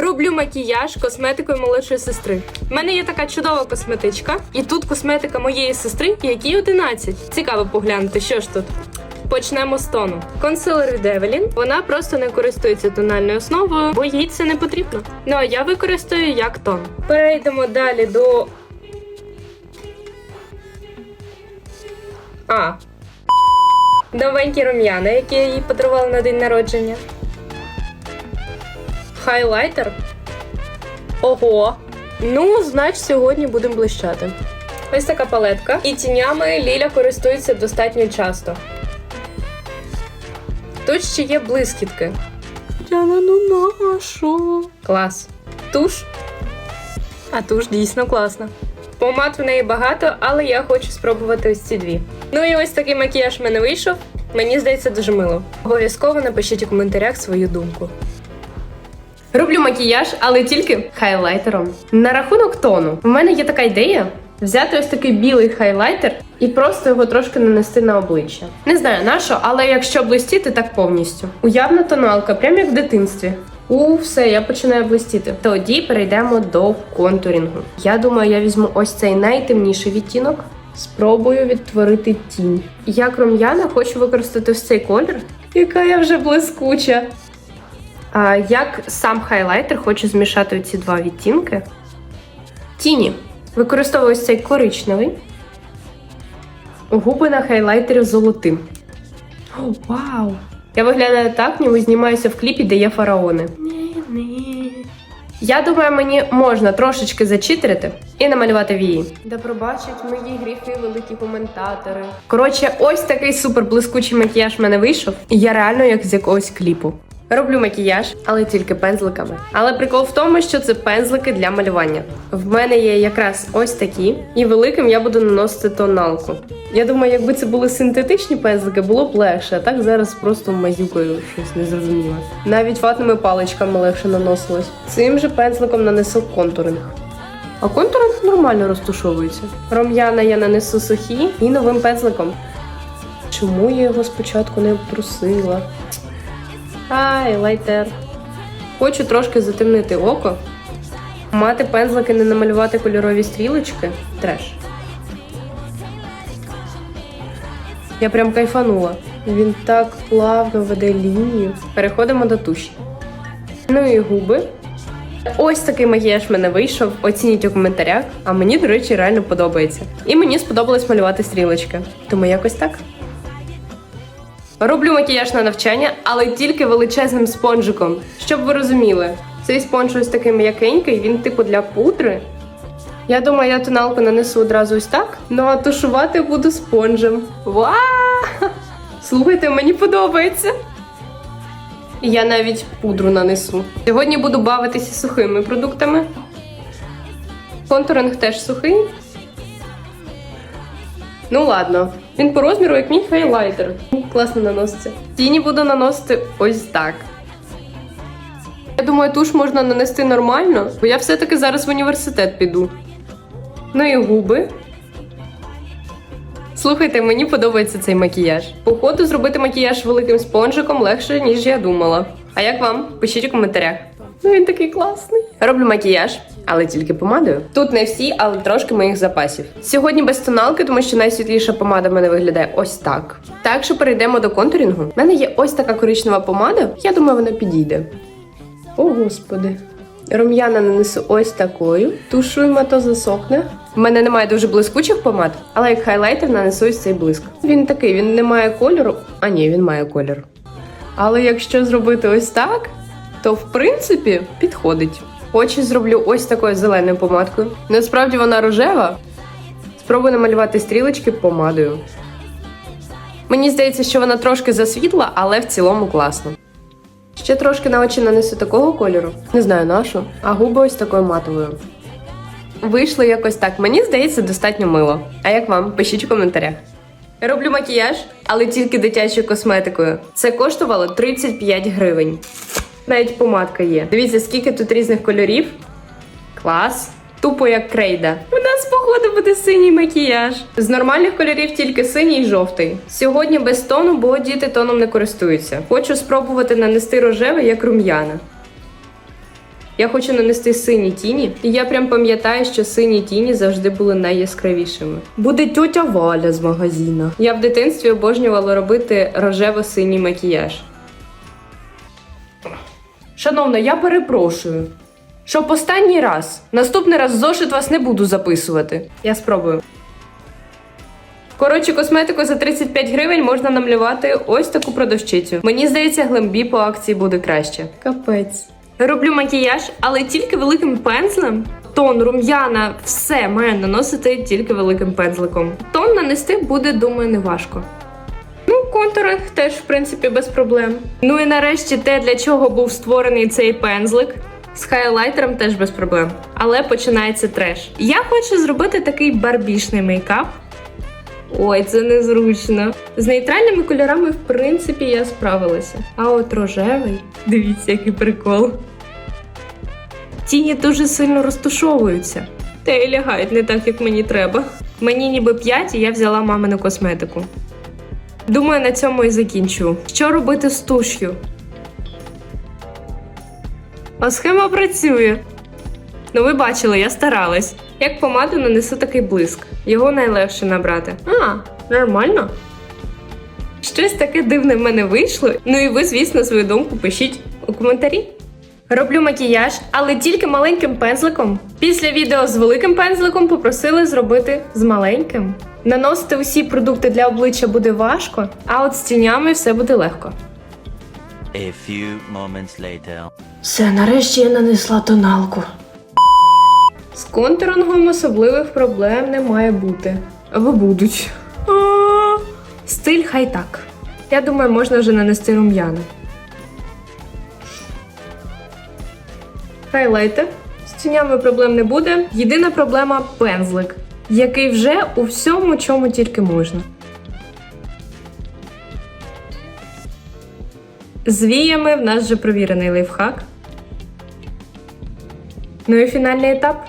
Роблю макіяж косметикою молодшої сестри. У мене є така чудова косметичка, і тут косметика моєї сестри, якій 11. Цікаво поглянути, що ж тут. Почнемо з тону. Консилер Evelyn. Вона просто не користується тональною основою, бо їй це не потрібно. Ну а я використаю як тон. Перейдемо далі до. А. Новенькі рум'яна, які я їй подарувала на день народження. Хайлайтер. Ого. Ну, значить, сьогодні будемо блищати. Ось така палетка. І тінями Ліля користується достатньо часто. Тут ще є блискітки. Діана, ну нащо? Клас. Туш. А туш дійсно класна. Помад в неї багато, але я хочу спробувати ось ці дві. Ну і ось такий макіяж в мене вийшов. Мені здається, дуже мило. Обов'язково напишіть у коментарях свою думку. Роблю макіяж, але тільки хайлайтером. На рахунок тону, в мене є така ідея взяти ось такий білий хайлайтер і просто його трошки нанести на обличчя. Не знаю на що, але якщо блистіти, так повністю. Уявна тоналка, прямо як в дитинстві. У, все, я починаю блистіти. Тоді перейдемо до контурінгу. Я думаю, я візьму ось цей найтемніший відтінок. Спробую відтворити тінь. Як рум'яна хочу використати ось цей колір. Яка я вже блискуча. Як сам хайлайтер хочу змішати ці два відтінки. Тіні. Використовую ось цей коричневий. Губи на хайлайтері золотим. О, вау! Я виглядаю так, ніби знімаюся в кліпі, де є фараони. Я думаю, мені можна трошечки зачитерити і намалювати вії. Да пробачать мої гріхи, великі коментатори. Коротше, ось такий супер блискучий макіяж в мене вийшов, і я реально як з якогось кліпу. Роблю макіяж, але тільки пензликами. Але прикол в тому, що це пензлики для малювання. В мене є якраз ось такі, і великим я буду наносити тоналку. Я думаю, якби це були синтетичні пензлики, було б легше, так зараз просто мазюкою щось незрозуміле. Навіть ватними паличками легше наносилось. Цим же пензликом нанесу контуринг. А контуринг нормально розтушовується. Ром'яна я нанесу сухі і новим пензликом. Чому я його спочатку не обтрусила? Ай, лайтер. Хочу трошки затемнити око. Мати пензлики, не намалювати кольорові стрілочки. Треш. Я прям кайфанула. Він так плавно веде лінію. Переходимо до туші. Ну і губи. Ось такий макіяж мене вийшов. Оцініть у коментарях. А мені, до речі, реально подобається. І мені сподобалось малювати стрілочки. Тому якось так. Роблю макіяж на навчання, але тільки величезним спонжиком. Щоб ви розуміли, цей спонж ось такий м'якенький, він типу для пудри. Я думаю, я тоналку нанесу одразу ось так. Ну а тушувати буду спонжем. Ва! Слухайте, мені подобається. Я навіть пудру нанесу. Сьогодні буду бавитися сухими продуктами. Контуринг теж сухий. Ну ладно, він по розміру як мій хайлайтер. Класно наноситься. Тіні буду наносити ось так. Я думаю, туш можна нанести нормально, бо я все-таки зараз в університет піду. Ну і губи. Слухайте, мені подобається цей макіяж. Походу, зробити макіяж великим спонжиком легше, ніж я думала. А як вам? Пишіть у коментарях. Ну він такий класний. Роблю макіяж, але тільки помадою. Тут не всі, але трошки моїх запасів. Сьогодні без тоналки, тому що найсвітліша помада в мене виглядає ось так. Так що перейдемо до контурінгу. У мене є ось така коричнева помада. Я думаю, вона підійде. О, господи. Рум'яна нанесу ось такою. Тушуємо, то засохне. У мене немає дуже блискучих помад, але як хайлайтер нанесу ось цей блиск. Він такий, він не має кольору. А ні, він має колір. Але якщо зробити ось так, то в принципі підходить. Очі зроблю ось такою зеленою помадкою. Насправді вона рожева. Спробую намалювати стрілочки помадою. Мені здається, що вона трошки засвітла, але в цілому класно. Ще трошки на очі нанесу такого кольору. Не знаю на що, а губи ось такою матовою. Вийшло якось так. Мені здається, достатньо мило. А як вам? Пишіть у коментарях. Роблю макіяж, але тільки дитячою косметикою. Це коштувало 35 гривень. Навіть помадка є. Дивіться, скільки тут різних кольорів. Клас. Тупо як крейда. У нас, походу, буде синій макіяж. З нормальних кольорів тільки синій і жовтий. Сьогодні без тону, бо діти тоном не користуються. Хочу спробувати нанести рожевий як рум'яна. Я хочу нанести сині тіні, і я прям пам'ятаю, що сині тіні завжди були найяскравішими. Буде тьотя Валя з магазина. Я в дитинстві обожнювала робити рожево-синій макіяж. Шановна, я перепрошую. Щоб останній раз. Наступний раз в зошит вас не буду записувати. Я спробую. Коротше, косметику за 35 гривень можна намалювати ось таку продавщицю. Мені здається, глембі по акції буде краще. Капець. Роблю макіяж, але тільки великим пензлем. Тон, рум'яна, все маю наносити тільки великим пензликом. Тон нанести буде, думаю, не важко. Ну, контуринг теж, в принципі, без проблем. Ну і нарешті те, для чого був створений цей пензлик. З хайлайтером теж без проблем. Але починається треш. Я хочу зробити такий барбішний мейкап. Ой, це незручно. З нейтральними кольорами, в принципі, я справилася. А от рожевий, дивіться, який прикол. Тіні дуже сильно розтушовуються. Та й лягають не так, як мені треба. Мені ніби 5, і я взяла мамину косметику. Думаю, на цьому і закінчу. Що робити з туш'ю? А схема працює. Ну, ви бачили, я старалась. Як помаду нанесу такий блиск. Його найлегше набрати. А, нормально. Щось таке дивне в мене вийшло. Ну і ви, звісно, свою думку пишіть у коментарі. Роблю макіяж, але тільки маленьким пензликом. Після відео з великим пензликом попросили зробити з маленьким. Наносити усі продукти для обличчя буде важко, а от з тінями все буде легко. A few moments later. Все, нарешті я нанесла тоналку. З контурингом особливих проблем не має бути. Або будуть. А, Стиль хай так. Я думаю, можна вже нанести рум'яна. Хайлайтер. З тінями проблем не буде. Єдина проблема пензлик, який вже у всьому, чому тільки можна. З віями в нас вже провірений лайфхак. Ну і фінальний етап.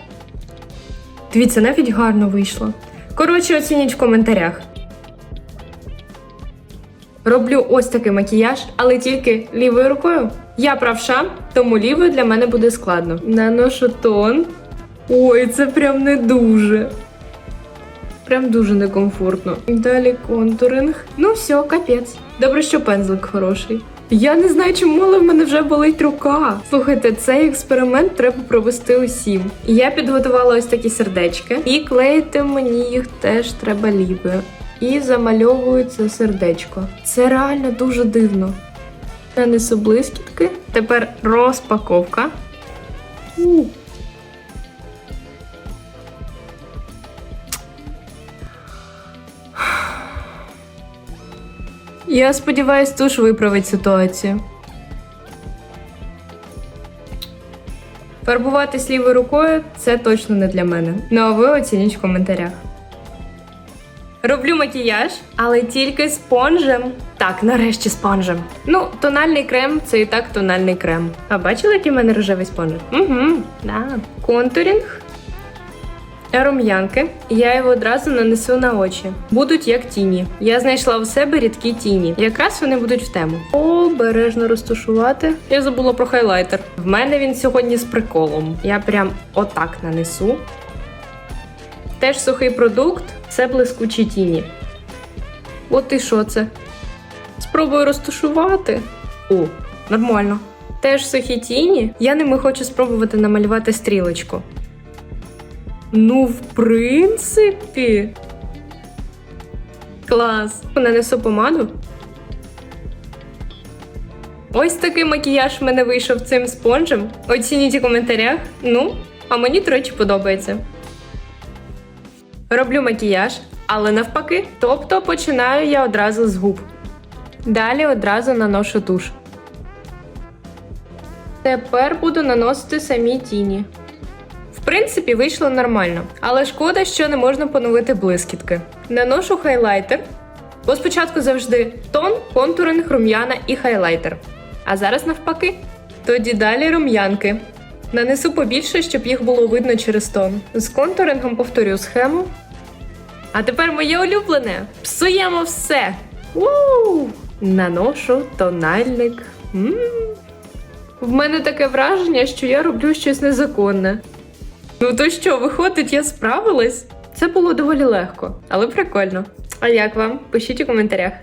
Дивіться, навіть гарно вийшло. Коротше, оцініть в коментарях. Роблю ось такий макіяж, але тільки лівою рукою. Я правша, тому лівою для мене буде складно. Наношу тон. Ой, це прям не дуже. Прям дуже некомфортно. Далі контуринг. Ну все, капець. Добре, що пензлик хороший. Я не знаю, чому, але в мене вже болить рука. Слухайте, цей експеримент треба провести усім. Я підготувала ось такі сердечки, і клеїти мені їх теж треба лівою. І замальовую це сердечко. Це реально дуже дивно. Нанесу блискітки. Тепер розпаковка. Я сподіваюсь, туш виправить ситуацію. Фарбуватись лівою рукою це точно не для мене. Ну а ви оцініть в коментарях. Роблю макіяж, але тільки спонжем. Так, нарешті спонжем. Ну, тональний крем це і так тональний крем. А бачили, який в мене рожевий спонж? Угу, да. Контурінг. Рум'янки. Я його одразу нанесу на очі. Будуть як тіні. Я знайшла у себе рідкі тіні. Якраз вони будуть в тему. Обережно розташувати. Я забула про хайлайтер. В мене він сьогодні з приколом. Я прям отак нанесу. Теж сухий продукт це блискучі тіні. От і що це? Спробую розташувати. О, нормально. Теж сухі тіні. Я ними хочу спробувати намалювати стрілочку. Ну, в принципі. Клас. Нанесу помаду. Ось такий макіяж в мене вийшов цим спонжем. Оцініть у коментарях. Ну, а мені, до речі, подобається. Роблю макіяж, але навпаки. Тобто починаю я одразу з губ. Далі одразу наношу туш. Тепер буду наносити самі тіні. В принципі, вийшло нормально, але шкода, що не можна поновити блискітки. Наношу хайлайтер, бо спочатку завжди тон, контуринг, рум'яна і хайлайтер. А зараз навпаки. Тоді далі рум'янки. Нанесу побільше, щоб їх було видно через тон. З контурингом повторю схему. А тепер моє улюблене. Псуємо все. у Наношу тональник. м В мене таке враження, що я роблю щось незаконне. Ну то що, виходить, я справилась? Це було доволі легко, але прикольно. А як вам? Пишіть у коментарях.